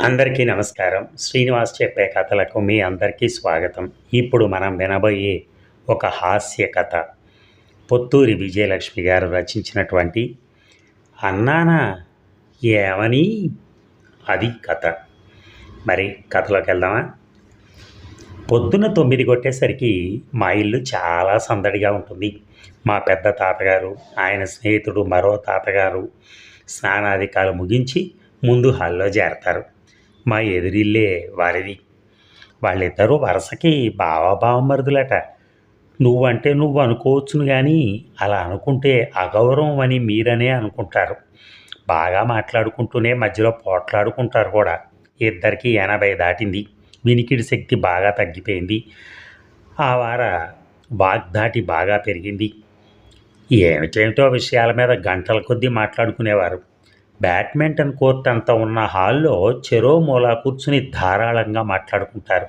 అందరికీ నమస్కారం. శ్రీనివాస్ చెప్పే కథలకు మీ అందరికీ స్వాగతం. ఇప్పుడు మనం వినబోయే ఒక హాస్య కథ. పొత్తూరి విజయలక్ష్మి గారు రచించినటువంటి అన్నానా ఏమని అది కథ. మరి కథలోకి వెళ్దామా? పొద్దున తొమ్మిది కొట్టేసరికి మా ఇల్లు చాలా సందడిగా ఉంటుంది. మా పెద్ద తాతగారు ఆయన స్నేహితుడు మరో తాతగారు స్నానాధికాలు ముగించి ముందు హాల్లో చేరతారు మా ఎదురిల్లే వారిది. వాళ్ళిద్దరూ వరుసకి బావబావమరుదులట. నువ్వంటే నువ్వు అనుకోవచ్చును కానీ అలా అనుకుంటే అగౌరవం అని మీరనే అనుకుంటారు. బాగా మాట్లాడుకుంటూనే మధ్యలో పోట్లాడుకుంటారు కూడా. ఇద్దరికి ఎనభై దాటింది. వినికిడి శక్తి బాగా తగ్గిపోయింది. ఆ వార వాగ్దాటి బాగా పెరిగింది. ఏమిటేమిటో విషయాల మీద గంటల కొద్దీ మాట్లాడుకునేవారు. బ్యాడ్మింటన్ కోర్ట్ అంతా ఉన్న హాల్లో చెరో మూల కూర్చుని ధారాళంగా మాట్లాడుకుంటారు.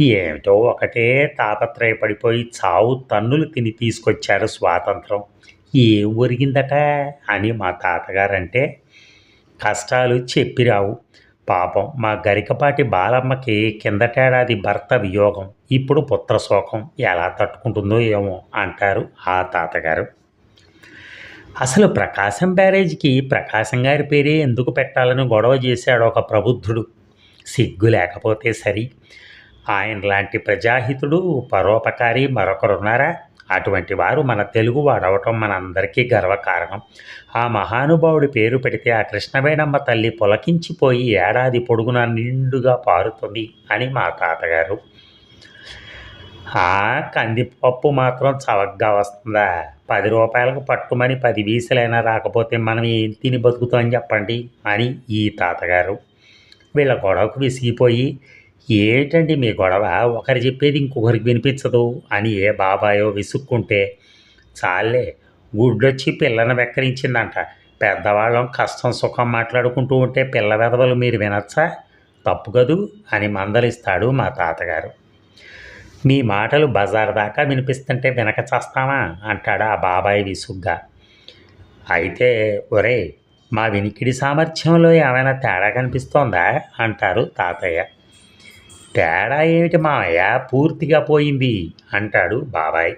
ఏమిటో ఒకటే తాపత్రయపడిపోయి చావు తన్నులు తిని తీసుకొచ్చారు స్వాతంత్రం. ఏం ఒరిగిందట అని మా తాతగారంటే కష్టాలు చెప్పిరావు. పాపం మా గరికపాటి బాలమ్మకి కిందటేడాది భర్త వియోగం ఇప్పుడు పుత్రశోకం ఎలా తట్టుకుంటుందో ఏమో అంటారు ఆ తాతగారు. అసలు ప్రకాశం బ్యారేజ్కి ప్రకాశం గారి పేరే ఎందుకు పెట్టాలని గొడవ చేశాడు ఒక ప్రబుద్ధుడు. సిగ్గు లేకపోతే సరి. ఆయన లాంటి ప్రజాహితుడు పరోపకారి మరొకరున్నారా? అటువంటి వారు మన తెలుగు వాడవటం మనందరికీ గర్వకారణం. ఆ మహానుభావుడి పేరు పెడితే ఆ కృష్ణవేణమ్మ తల్లి పొలకించిపోయి ఏడాది పొడుగునా నిండుగా పారుతుంది అని మా తాతగారు కందిపప్పు మాత్రం చవకగా వస్తుందా? పది రూపాయలకు పట్టుమని పది వీసలైనా రాకపోతే మనం ఏం తిని బతుకుతామని చెప్పండి అని ఈ తాతగారు. వీళ్ళ గొడవకు విసిగిపోయి ఏంటండి మీ గొడవ? ఒకరు చెప్పేది ఇంకొకరికి వినిపించదు అని ఏ బాబాయో విసుక్కుంటే చాలే గుడ్డొచ్చి పిల్లను వెక్కరించిందంట. పెద్దవాళ్ళం కష్టం సుఖం మాట్లాడుకుంటూ ఉంటే పిల్ల వెదవలు మీరు వినొచ్చా? తప్పు కదూ? అని మందలిస్తాడు మా తాతగారు. మీ మాటలు బజార్ దాకా వినిపిస్తుంటే వినక చేస్తావా? అంటాడు ఆ బాబాయ్ విసుగ్గా. అయితే ఒరే మా వినికిడి సామర్థ్యంలో ఏమైనా తేడా కనిపిస్తోందా? అంటారు తాతయ్య. తేడా ఏమిటి మావయ్య? పూర్తిగా పోయింది అంటాడు బాబాయ్.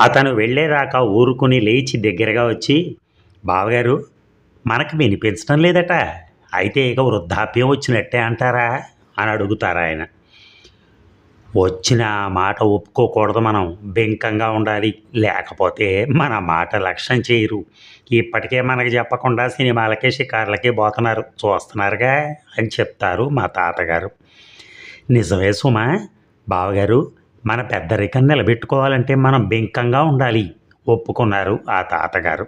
అతను వెళ్ళేదాకా ఊరుకుని లేచి దగ్గరగా వచ్చి బావగారు మనకు వినిపించడం లేదట. అయితే ఇక వృద్ధాప్యం వచ్చినట్టే అంటారా? అని అడుగుతారు ఆయన వచ్చిన ఆ మాట ఒప్పుకోకూడదు మనం. బెంకంగా ఉండాలి. లేకపోతే మన మాట లక్ష్యం చేయరు. ఇప్పటికే మనకి చెప్పకుండా సినిమాలకి షికార్లకి పోతున్నారు. చూస్తున్నారుగా అని చెప్తారు మా తాతగారు. నిజమే సుమా. బావగారు మన పెద్దరికం నిలబెట్టుకోవాలంటే మనం బెంకంగా ఉండాలి ఒప్పుకున్నారు ఆ తాతగారు.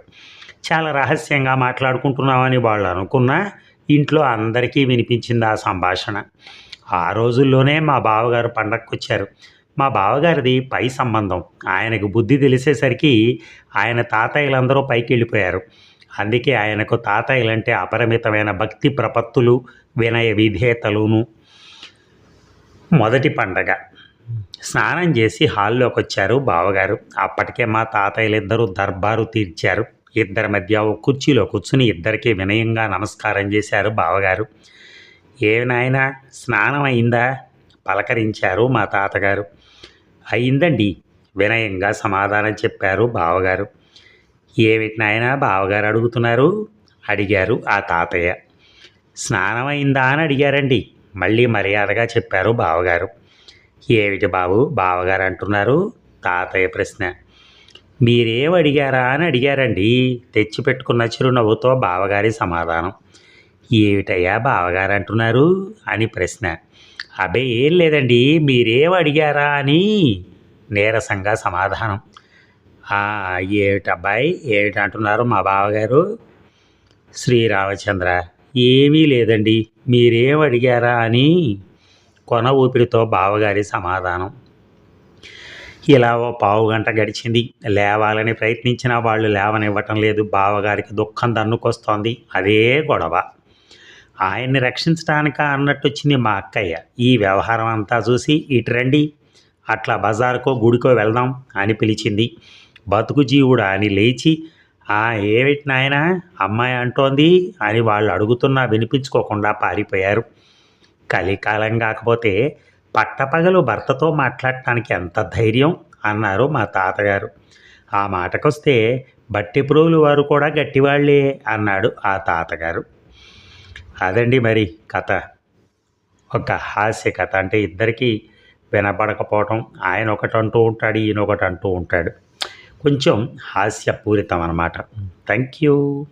చాలా రహస్యంగా మాట్లాడుకుంటున్నామని వాళ్ళు అనుకున్నా ఇంట్లో అందరికీ వినిపించింది ఆ సంభాషణ. ఆ రోజుల్లోనే మా బావగారు పండగకు వచ్చారు మా బావగారిది పై సంబంధం. ఆయనకు బుద్ధి తెలిసేసరికి ఆయన తాతయ్యలందరూ పైకి వెళ్ళిపోయారు అందుకే ఆయనకు తాతయ్యలంటే అపరిమితమైన భక్తి ప్రపత్తులు వినయ విధేయతలును. మొదటి పండగ. స్నానం చేసి హాల్లోకి వచ్చారు బావగారు. అప్పటికే మా తాతయ్యలిద్దరూ దర్బారు తీర్చారు. ఇద్దరి మధ్య ఓ కుర్చీలో కూర్చుని ఇద్దరికీ వినయంగా నమస్కారం చేశారు బావగారు. ఏవి నాయనా స్నానం అయిందా? పలకరించారు మా తాతగారు. అయిందండి వినయంగా సమాధానం చెప్పారు బావగారు. ఏమిటి నాయనా బావగారు అడుగుతున్నారు? అడిగారు ఆ తాతయ్య. స్నానం అయిందా అని అడిగారండి మళ్ళీ మర్యాదగా చెప్పారు బావగారు. ఏమిటి బాబు బావగారు అంటున్నారు? తాతయ్య ప్రశ్న. మీరేం అడిగారా అని అడిగారండి తెచ్చిపెట్టుకున్న చిరునవ్వుతో బావగారి సమాధానం. ఏమిటయ్యా బావగారు అంటున్నారు అని ప్రశ్న. అబ్బే ఏం లేదండి మీరేం అడిగారా అని నీరసంగా సమాధానం. ఏమిటబ్బాయి ఏమిటి అంటున్నారు మా బావగారు? శ్రీరామచంద్ర ఏమీ లేదండి మీరేం అడిగారా అని కొన ఊపిరితో బావగారి సమాధానం. ఇలా ఓ పావు గంట గడిచింది. లేవాలని ప్రయత్నించినా వాళ్ళు లేవనివ్వటం లేదు. బావగారికి దుఃఖం దన్నుకొస్తోంది. అదే గొడవ. ఆయన్ని రక్షించడానిక అన్నట్టు వచ్చింది మా అక్కయ్య. ఈ వ్యవహారం అంతా చూసి ఇటు రండి అట్లా బజారుకో గుడికో వెళ్దాం అని పిలిచింది. బతుకు జీవుడు అని లేచి "ఆ, ఏమిటి నాయనా అమ్మాయి అంటోంది? అని వాళ్ళు అడుగుతున్నా వినిపించుకోకుండా పారిపోయారు. కలికాలం కాకపోతే పట్టపగలు భర్తతో మాట్లాడటానికి ఎంత ధైర్యం అన్నారు మా తాతగారు. ఆ మాటకొస్తే బట్టిప్రోలు వారు కూడా గట్టివాళ్ళే అన్నాడు ఆ తాతగారు. అదండి మరి కథ. ఒక హాస్య కథ. అంటే ఇద్దరికీ వినపడకపోవటం ఆయన ఒకటి అంటూ ఉంటాడు ఈయన ఒకటి అంటూ ఉంటాడు. కొంచెం హాస్యపూరితం అన్నమాట. Thank you